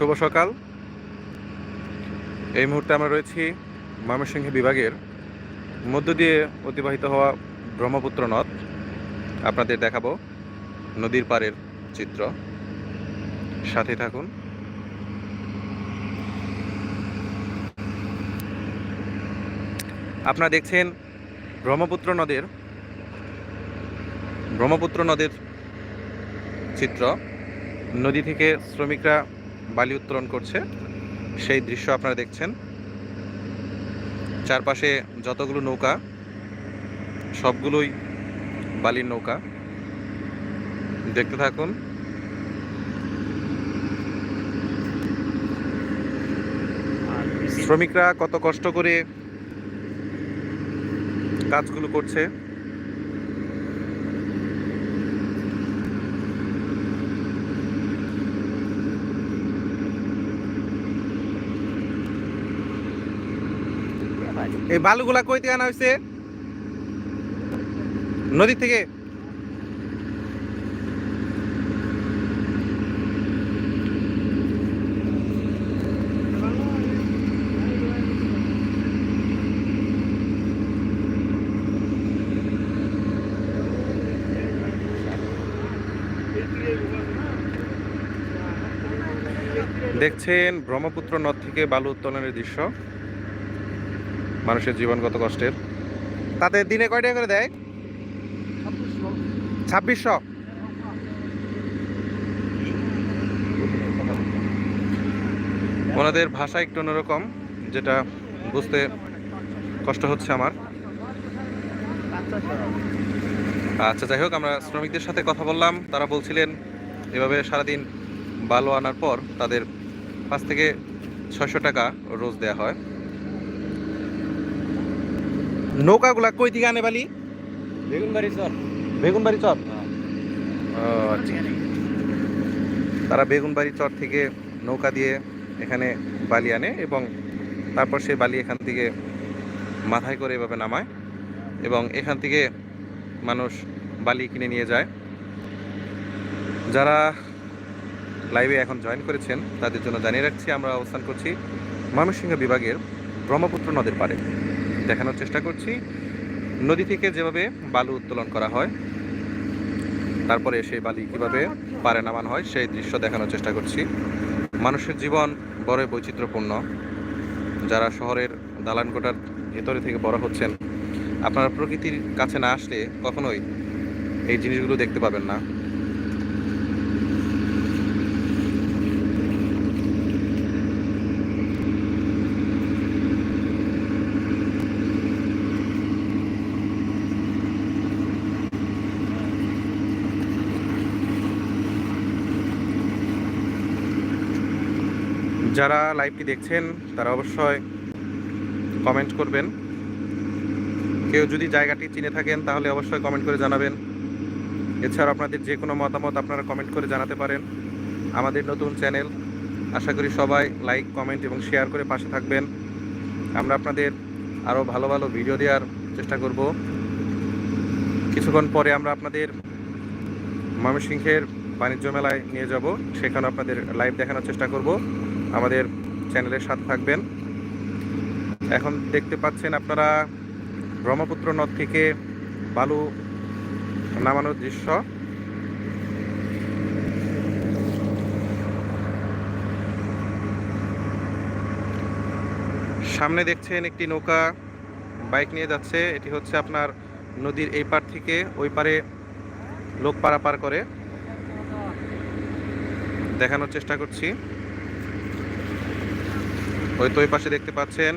শুভ সকাল। এই মুহূর্তে আমরা রয়েছি ময়মনসিংহ বিভাগের মধ্য দিয়ে অতিবাহিত হওয়া ব্রহ্মপুত্র নদ। আপনাদের দেখাবো নদীর পাড়ের চিত্র। সাথে থাকুন। আপনারা দেখছেন ব্রহ্মপুত্র নদের ব্রহ্মপুত্র নদের চিত্র। নদী থেকে শ্রমিকরা বালি উত্তোলন করছে, সেই দৃশ্য আপনারা দেখছেন। চারপাশে যতগুলো নৌকা, সবগুলোই বালির নৌকা। দেখতে থাকুন। শ্রমিকরা কত কষ্ট করে কাজগুলো করছে। এই বালুগুলা কই থেকে আনা হয়েছে নদী থেকে? দেখছেন ব্রহ্মপুত্র নদ থেকে বালু উত্তোলনের দৃশ্য। মানুষের জীবন কত কষ্টের? তাতে দিনে কয় টাকা করে দেয়? ছাব্বিশশো। ওনাদের ভাষা একটু অন্যরকম যেটা বুঝতে কষ্ট হচ্ছে আমার। আচ্ছা যাই হোক আমরা শ্রমিকদের সাথে কথা বললাম। তারা বলছিলেন এভাবে সারাদিন বালু আনার পর তাদের পাঁচ থেকে ছয়শো টাকা রোজ দেওয়া হয়। নৌকাগুলা কই দিকে আনে বালি? বেগুনবাড়ি চর। বেগুনবাড়ি চর? ও, আচ্ছা। তারা বেগুনবাড়ি চর থেকে নৌকা দিয়ে এখানে বালি আনে এবং তারপর সেই বালি এখান থেকে মাথায় করে এভাবে নামায় এবং এখান থেকে মানুষ বালি কিনে নিয়ে যায়। যারা লাইভে এখন জয়েন করেছেন তাদের জন্য জানিয়ে রাখছি আমরা অবস্থান করছি ময়মনসিংহ বিভাগের ব্রহ্মপুত্র নদের পাড়ে। দেখানোর চেষ্টা করছি। নদী থেকে যেভাবে বালু উত্তোলন করা হয়, তারপরে সেই বালি কীভাবে পারে নামানো হয়, সেই দৃশ্য দেখানোর চেষ্টা করছি। মানুষের জীবন বড়ই বৈচিত্র্যপূর্ণ। যারা শহরের দালান কোটার ভেতরে থেকে বড় হচ্ছেন, আপনারা প্রকৃতির কাছে না আসলে কখনোই এই জিনিসগুলো দেখতে পাবেন না। যারা লাইভটি দেখছেন, তারা অবশ্যই কমেন্ট করবেন। কেউ যদি জায়গাটি চিনে থাকেন, তাহলে অবশ্যই কমেন্ট করে জানাবেন। এছাড়া আপনাদের যে কোনো মতামত আপনারা কমেন্ট করে জানাতে পারেন আমাদের নতুন চ্যানেল আশা করি সবাই লাইক কমেন্ট এবং শেয়ার করে পাশে থাকবেন। আমরা আপনাদের আরও ভালো ভালো ভিডিও দেওয়ার চেষ্টা করব। কিছুক্ষণ পরে আমরা আপনাদের ময়মনসিংহের বাণিজ্য মেলায় নিয়ে যাব। সেখানে আপনাদের লাইভ দেখানোর চেষ্টা করব। আমাদের চ্যানেলের সাথে থাকবেন। এখন দেখতে পাচ্ছেন আপনারা ব্রহ্মপুত্র নদ থেকে বালু নামানোর দৃশ্য। সামনে দেখছেন একটি নৌকা বাইক নিয়ে যাচ্ছে। এটি হচ্ছে আপনার নদীর এই পার থেকে ওই পারে লোক পারাপার করে। দেখানোর চেষ্টা করছি। ওই তো ওই পাশে দেখতে পাচ্ছেন।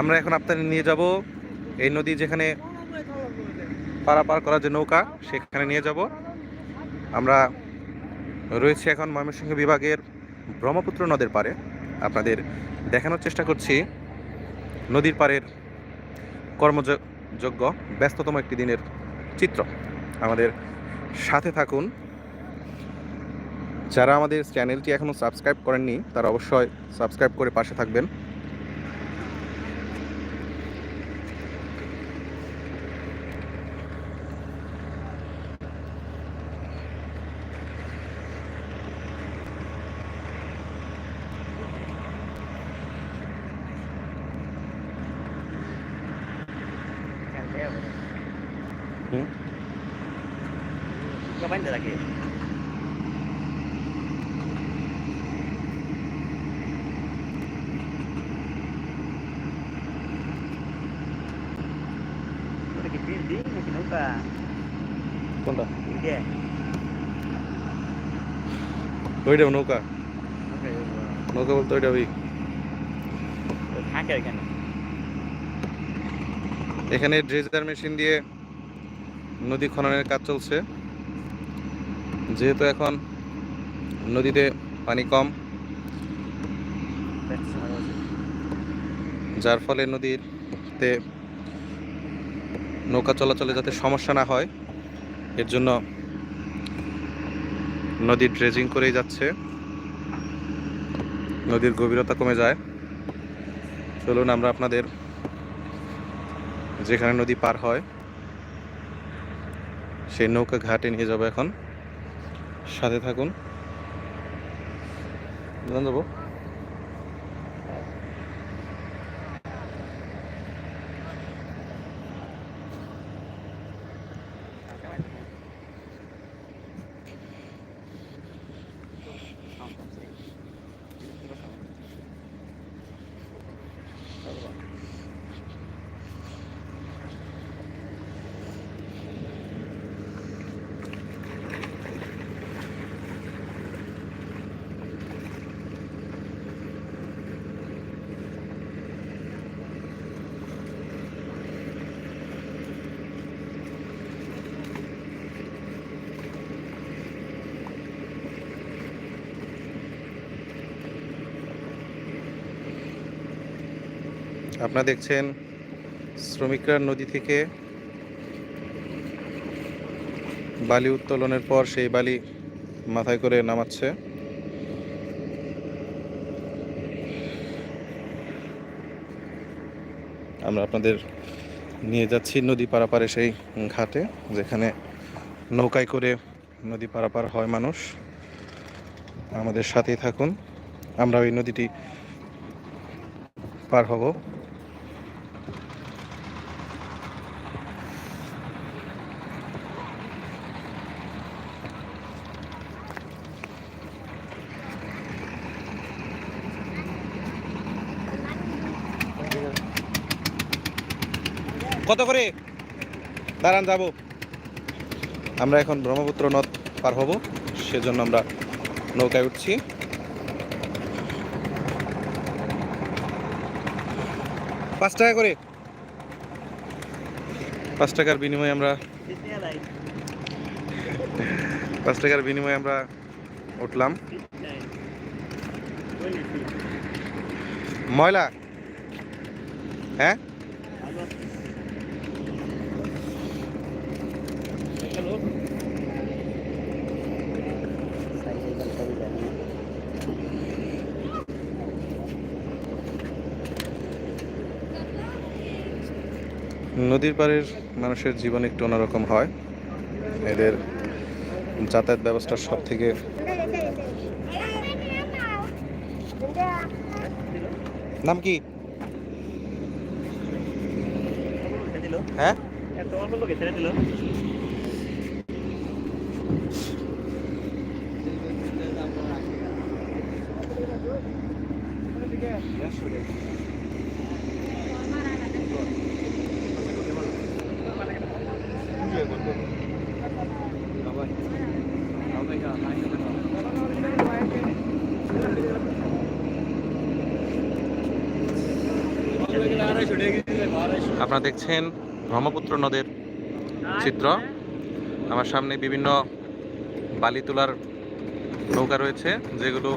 আমরা এখন আপনাদের নিয়ে যাব এই নদী যেখানে পারাপার করার যে নৌকা, সেখানে নিয়ে যাব। আমরা রয়েছে এখন ময়মনসিংহ বিভাগের ব্রহ্মপুত্র নদের পারে আপনাদের দেখানোর চেষ্টা করছি নদীর পাড়ের কর্মযোগ্য ব্যস্ততম একটি দিনের চিত্র। আমাদের সাথে থাকুন। যারা আমাদের চ্যানেলটি এখনও সাবস্ক্রাইব করেননি, তারা অবশ্যই সাবস্ক্রাইব করে পাশে থাকবেন। Nungka. কোনটা. ওইটা নৌকা নৌকা বলতে ওইটা ওই hacker kan. এখানে ড্রেজার মেশিন দিয়ে নদী খননের কাজ চলছে যেহেতু এখন নদীতে পানি কম. যার ফলে নদীতে নৌকা চলাচলে যাতে সমস্যা না হয়, এর জন্য নদী ড্রেজিং করেই যাচ্ছে। নদীর গভীরতা কমে যায়। চলুন আমরা আপনাদের যেখানে নদী পার হয়, সেই নৌকা ঘাটে নিয়ে যাব এখন। সাথে থাকুন। যাব আপনারা দেখছেন শ্রমিকরা নদী থেকে বালি উত্তোলনের পর সেই বালি মাথায় করে নামাচ্ছে। আমরা আপনাদের নিয়ে যাচ্ছি নদী পারাপারে সেই ঘাটে, যেখানে নৌকায় করে নদী পারাপার হয় মানুষ। আমাদের সাথেই থাকুন আমরা ওই নদীটি পার হব। কত করে? দাঁড়ান, যাব। আমরা এখন ব্রহ্মপুত্র নদ পার হব, সেজন্য আমরা নৌকায় উঠছি। পাঁচ টাকা করে? পাঁচ টাকার বিনিময়ে আমরা পাঁচ টাকার বিনিময়ে আমরা উঠলাম. ময়লা? হ্যাঁ? নদীর পাড়ের মানুষের জীবন একটু অন্যরকম হয়। এদের যাতায়াত ব্যবস্থা সব থেকে নাম কি? হ্যাঁ? আপনারা দেখছেন ব্রহ্মপুত্র নদের চিত্র। আমার সামনে বিভিন্ন বালি তোলার নৌকা রয়েছে, যেগুলো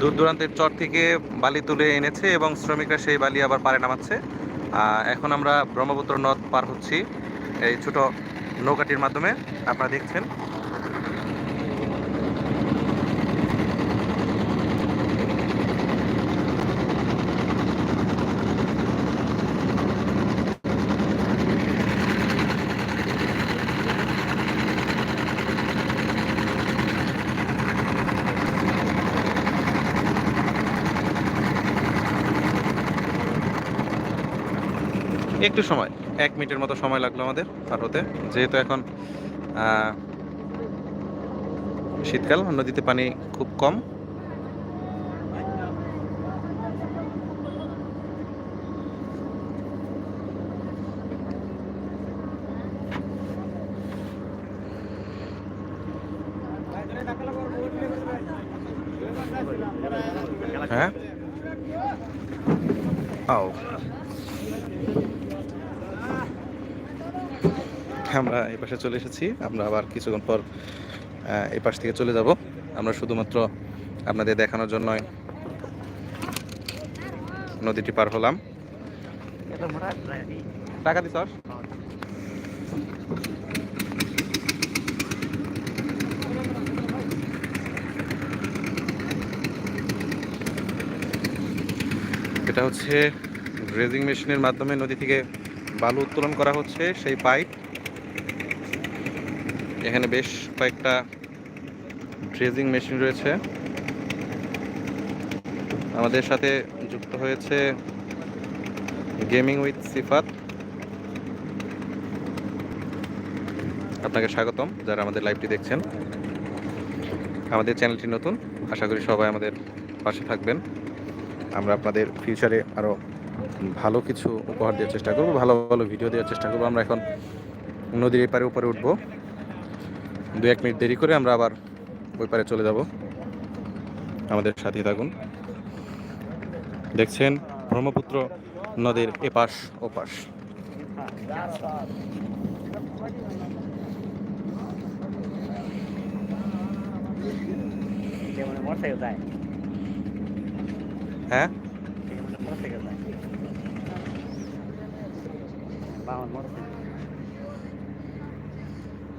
দূর দূরান্তের চর থেকে বালি তুলে এনেছে এবং শ্রমিকরা সেই বালি আবার পারে নামাচ্ছে। এখন আমরা ব্রহ্মপুত্র নদ পার হচ্ছি। এই ছোট নৌকাটির মাধ্যমে আপনারা দেখছেন। একটু সময়। এক মিনিটের মতো সময় লাগল আমাদের পার হতে যেহেতু এখন শীতকাল, নদীতে পানি খুব কম। হ্যাঁ? আও আমরা এই পাশে চলে এসেছি। আমরা আবার কিছুক্ষণ পর এই পাশ থেকে চলে যাব। আমরা শুধুমাত্র আপনাদের দেখানোর জন্যই নদীটি পার হলাম। টাকা দিস এটা হচ্ছে ড্রেজিং মেশিনের মাধ্যমে নদী থেকে বালু উত্তোলন করা হচ্ছে সেই পাইপ। এখানে বেশ কয়েকটা ড্রেজিং মেশিন রয়েছে। আমাদের সাথে যুক্ত হয়েছে গেমিং উইথ সিফাত। আপনাকে স্বাগতম, যারা আমাদের লাইভটি দেখছেন। আমাদের চ্যানেলটি নতুন, আশা করি সবাই আমাদের পাশে থাকবেন। আমরা আপনাদের ফিউচারে আরও ভালো কিছু উপহার দেওয়ার চেষ্টা করব, ভালো ভালো ভিডিও দেওয়ার চেষ্টা করব। আমরা এখন নদীর এপারে উপরে উঠবো। দু এক মিনিট দেরি করে আমরা আবার ওই পারে চলে যাব। আমাদের সাথে থাকুন। দেখছেন ব্রহ্মপুত্র নদীর এপাশ ওপাশ। হ্যাঁ? মোটরসাইকেল।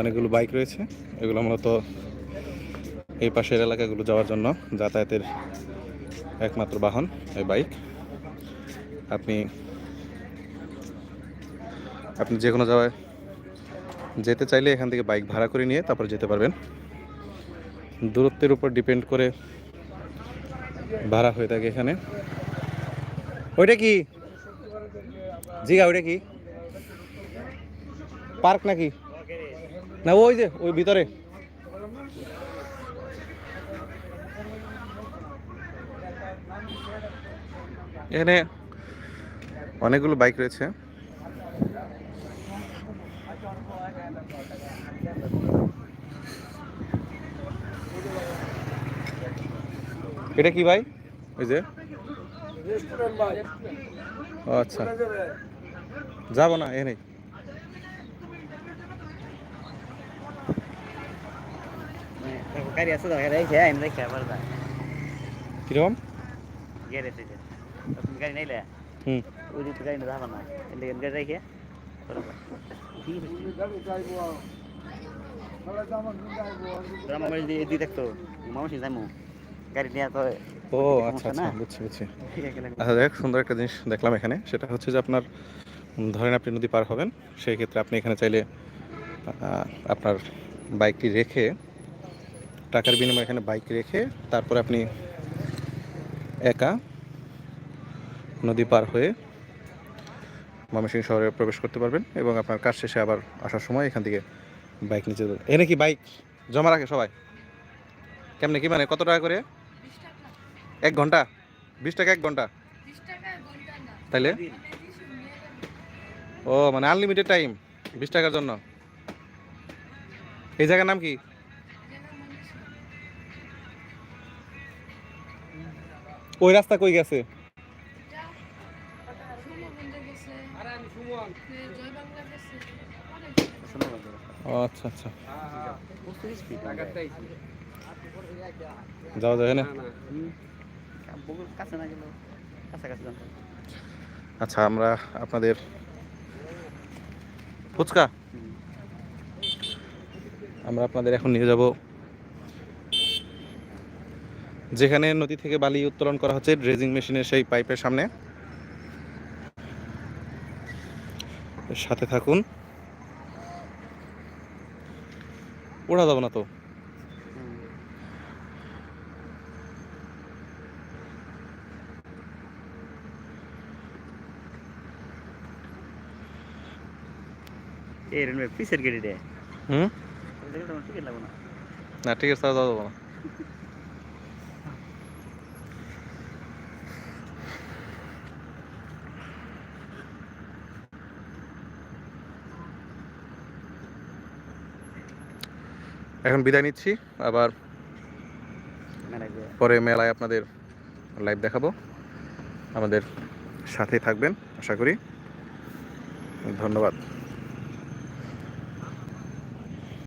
অনেকগুলো বাইক রয়েছে। এগুলো মূলত এই পাশের এলাকাগুলো যাওয়ার জন্য যাতায়াতের একমাত্র বাহন এই বাইক। আপনি আপনি যে কোনো জায়গায় যেতে চাইলে এখান থেকে বাইক ভাড়া করে নিয়ে তারপর যেতে পারবেন। দূরত্বের উপর ডিপেন্ড করে ভাড়া হয়ে থাকে এখানে। ওইটা কি? জিগা, ওইটা কি? পার্ক নাকি? না ওই যে ওই ভিতরে। এখানে অনেকগুলো বাইক রয়েছে। এটা কি ভাই? ওই যে। ও আচ্ছা। যাব না এ গাড়ি আছে তো গাড়ি আছে আমি দেখে আবার যায় কীরকম গাড়ি আছে তুমি গাড়ি নাইলে হুম ওই দিকে গাড়ি না যাবা না এলে গাড়ি রেখে সুন্দর একটা জিনিস দেখলাম এখানে। সেটা হচ্ছে যে আপনার ধরেন আপনি নদী পার হবেন সেই ক্ষেত্রে আপনি এখানে চাইলে আপনার বাইকটি রেখে টাকার বিনিময়ে এখানে বাইক রেখে তারপর আপনি একা নদী পার হয়ে ময়মনসিংহ শহরে প্রবেশ করতে পারবেন এবং আপনার কাজ শেষে আবার আসার সময় এখান থেকে বাইক নিচে এনে কি বাইক জমা রাখে সবাই? কেমনে কি মানে? কত টাকা করে? এক ঘণ্টা? বিশ টাকা এক ঘণ্টা? তাইলে? ও মানে আনলিমিটেড টাইম বিশ টাকার জন্য। এই জায়গার নাম কি? ওই রাস্তা কই গেছে? আচ্ছা আচ্ছা। যাওয়া যায় না আচ্ছা আমরা আপনাদের ফুচকা। আমরা আপনাদের এখন নিয়ে যাব যেখানে নদী থেকে বালি উত্তোলন করা হচ্ছে ড্রেজিং মেশিনের সেই পাইপের সামনে। সাথে থাকুন। ওড়া যাব না তো। পিসের গেড়ি হুম? না। না ঠিক আছে তাহলে যাওয়া যাব না। এখন বিদায় নিচ্ছি, আবার পরে মেলায় আপনাদের লাইভ দেখাবো। আমাদের সাথে থাকবেন, আশা করি। ধন্যবাদ।